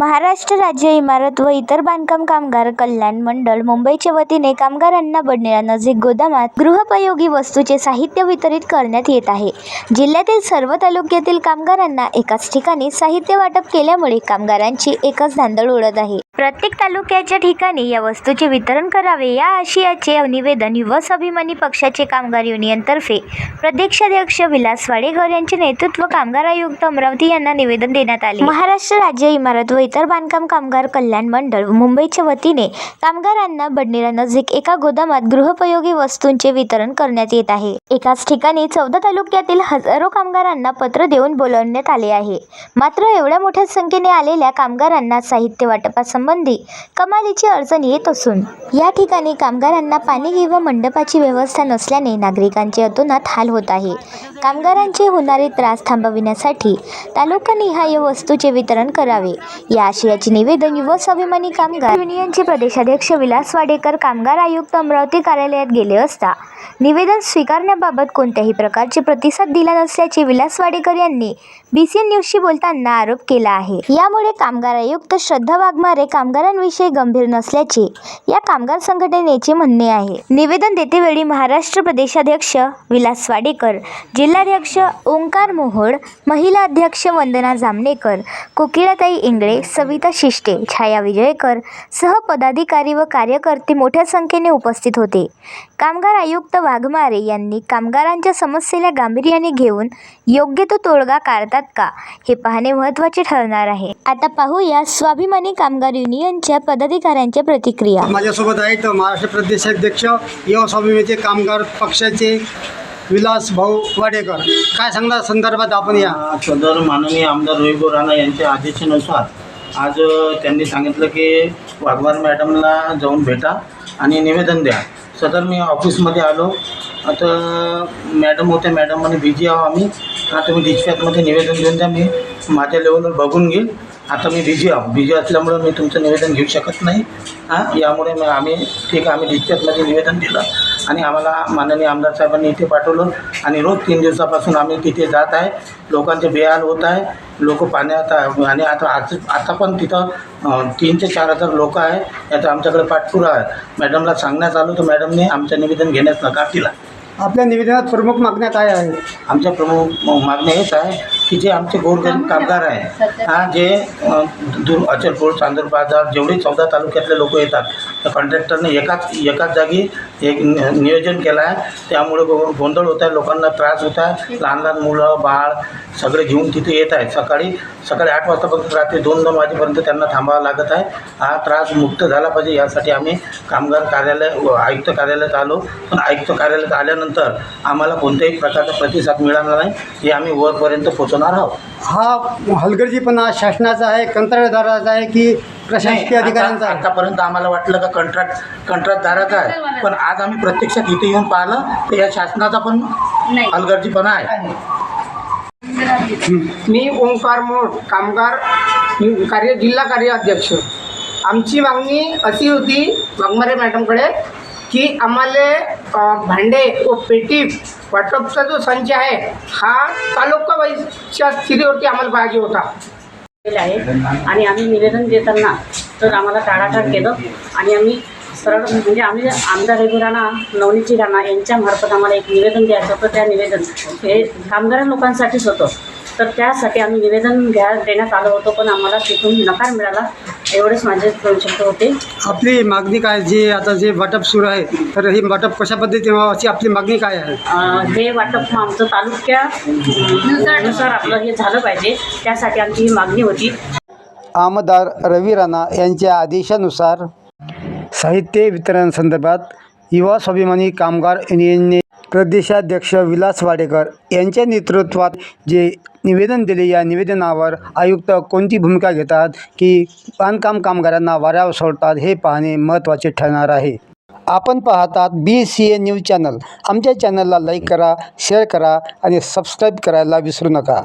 महाराष्ट्र राज्य इमारत व इतर बांधकाम कामगार कल्याण मंडळ मुंबईच्या वतीने कामगारांना बडनेरानजीक गोदामात गृहोपयोगी वस्तूचे साहित्य वितरित करण्यात येत आहे. जिल्ह्यातील सर्व तालुक्यातील कामगारांना एकाच ठिकाणी साहित्य वाटप केल्यामुळे कामगारांची एकच धांदळ उडत आहे. प्रत्येक तालुक्याच्या ठिकाणी या वस्तूचे वितरण करावे या आशयाचे निवेदन युवा स्वाभिमानी पक्षाचे कामगार युनियनतर्फे प्रदेशाध्यक्ष विलास वाडेकर यांचे नेतृत्व कामगार आयुक्त अमरावती यांना निवेदन देण्यात आले. महाराष्ट्र राज्य इमारत व इतर बांधकाम कामगार कल्याण मंडळ मुंबईच्या वतीने कामगारांना बडनेरा नजीक एका गोदामात गृहोपयोगी वस्तूंचे वितरण करण्यात येत आहे. एकाच ठिकाणी चौदा तालुक्यातील हजारो कामगारांना पत्र देऊन बोलवण्यात आले आहे. मात्र एवढ्या मोठ्या संख्येने आलेल्या कामगारांना साहित्य वाटपासंबंधी कमालीची अडचण येत असून या ठिकाणी कामगारांना पाणी किंवा मंडपाची व्यवस्था नसल्याने नागरिकांचे अतोनात हाल होत आहे. कामगारांचे होणारे त्रास थांबविण्यासाठी तालुकानिहाय वस्तूचे वितरण करावे. या आशयाचे निवेदन युवा स्वाभिमानी कामगार युनियनचे प्रदेशाध्यक्ष विलास वाडेकर कामगार आयुक्त अमरावती कार्यालयात गेले असता निवेदन स्वीकारण्याबाबत कोणत्याही प्रकारचे प्रतिसाद दिला नसल्याचे विलास वाडेकर यांनी बी सी एन न्यूजशी बोलताना आरोप केला आहे. यामुळे कामगार आयुक्त श्रद्धा वाघमारे कामगारांविषयी गंभीर नसल्याचे या कामगार संघटनेचे म्हणणे आहे. निवेदन देतेवेळी महाराष्ट्र प्रदेशाध्यक्ष विलास वाडेकर जिल्हाध्यक्ष ओंकार मोहोळ महिला अध्यक्ष वंदना जामनेकर कोकिळाताई इंगळे सविता शिष्टे छाया विजयकर सहपदाधिकारी व कार्यकर्ते मोठ्या संख्येने उपस्थित होते. कामगार आयुक्त वाघमारे यांनी कामगारांच्या समस्येला गांभीर्याने घेऊन योग्य तो तोडगा काढतात का हे पाहणे महत्त्वाचे ठरणार आहे. आता पाहूया स्वाभिमानी कामगार युनियनच्या पदाधिकाऱ्यांच्या प्रतिक्रिया. माझ्यासोबत आहेत महाराष्ट्र प्रदेशाध्यक्ष युवा स्वाभिमानीचे कामगार पक्षाचे विलास भाऊ वाडेकर. काय सांगणार संदर्भात आपण या? सदर माननीय आमदार रोहिबो राणा यांच्या आदेशानुसार आज त्यांनी सांगितलं की वाघमार मॅडमला जाऊन भेटा आणि निवेदन द्या. सदर मी ऑफिसमध्ये आलो. आता मॅडम होते मॅडम म्हणे बिझी आहो आम्ही. आता मी डिस्पॅचमध्ये निवेदन देऊन द्या. मी माझ्या लेवलवर बघून घेईल. आता मी बिझी आहो. बिझी असल्यामुळं मी तुमचं निवेदन घेऊ शकत नाही. हां? यामुळे मग आम्ही ठीक आहे आम्ही डिस्चार्जमध्ये निवेदन दिलं आणि आम्हाला माननीय आमदार साहेबांनी इथे पाठवलं आणि रोज तीन दिवसापासून आम्ही तिथे जात आहे. लोकांचे बेहाल होत आहे. लोक पाण्यात आहे आणि आता आज आता पण तिथं तीन ते चार हजार लोक आहे. याचा आमच्याकडे पाठपुरा आहे. मॅडमला सांगण्यात आलो तर मॅडमने आमचं निवेदन घेण्यास नकार दिला. आपल्या निवेदनात प्रमुख मागण्या काय आहेत? आमच्या प्रमुख म- मागण्या हेच आहे की जे आमचे गोरगरीब कामगार आहे हा जे अ, दूर अचलपूर चांदूर बाजार जेवढे चौदा तालुक्यातले लोक येतात त्या कॉन्ट्रॅक्टरने एकाच एकाच जागी एक नि- नियोजन केलं आहे. त्यामुळे गो- गोंधळ होत आहे लोकांना त्रास होत आहे. लहान लहान मुलं बाळ सगळे घेऊन तिथे येत आहेत. सकाळी सकाळी आठ वाजतापर्यंत रात्री दोन दोन वाजेपर्यंत त्यांना थांबावं लागत आहे. हा त्रास मुक्त झाला पाहिजे यासाठी आम्ही कामगार कार्यालय व आयुक्त कार्यालयात आलो. पण आयुक्त कार्यालयात आल्यानंतर आम्हाला कोणत्याही प्रकारचा प्रतिसाद मिळाला नाही. हे आम्ही वरपर्यंत पोहोचवणार आहोत. हा हलगर्जीपणा शासनाचा आहे कंत्राटदाराचा आहे की प्रशासकीय नाही, अधिकाऱ्यांचा आता- आहे? आतापर्यंत आम्हाला वाटलं का कंत्राट कंत्राटदाराचा आहे. पण आज आम्ही प्रत्यक्षात इथे येऊन पाहिलं तर या शासनाचा पण हलगर्जीपणा आहे. मी ओंकार मोड कामगार कार्य जिल्हा कार्य अध्यक्ष आमची मागणी अशी होती वाघमारे मॅडमकडे की आम्हाला भांडे व पेटी वाटपचा जो संच आहे हा तालुका वाईजच्या स्थितीवरती आम्हाला पाहिजे होता. आहे. आणि आम्ही निवेदन देताना तर आम्हाला टाळाटाळ केलं. आणि आम्ही सरळ म्हणजे आम्ही आमदार रघु राणा नवनीती राणा यांच्यामार्फत आम्हाला एक निवेदन द्यायचं होतं. त्या निवेदन हे कामगार लोकांसाठीच होतं. तर त्यासाठी आम्ही निवेदन घ्या देण्यात आलं होतं पण आम्हाला तिथून नकार मिळाला एवढेच माझे शब्द होते. आपली मागणी काय? जे आता जे वाटप सुरू आहे तर ही वाटप कशा पद्धतीने व्हावं? अशी आपली मागणी काय आहे? हे वाटप आमचं तालुक्या अं, नुसार आपलं हे झालं पाहिजे त्यासाठी आमची ही मागणी होती. आमदार रवी राणा यांच्या आदेशानुसार साहित्य वितरण संदर्भात युवा स्वाभिमानी कामगार युनियनने प्रदेशाध्यक्ष विलास वाडेकर यांच्या नेतृत्वात जे निवेदन दिले या निवेदनावर आयुक्त कोणती भूमिका घेतात की बांधकाम कामगारांना वाऱ्यावर सोडतात हे पाहणे महत्त्वाचे ठरणार आहे. आपण पाहतात B C A news channel आमच्या चॅनलला लाईक करा शेअर करा आणि सबस्क्राईब करायला विसरू नका.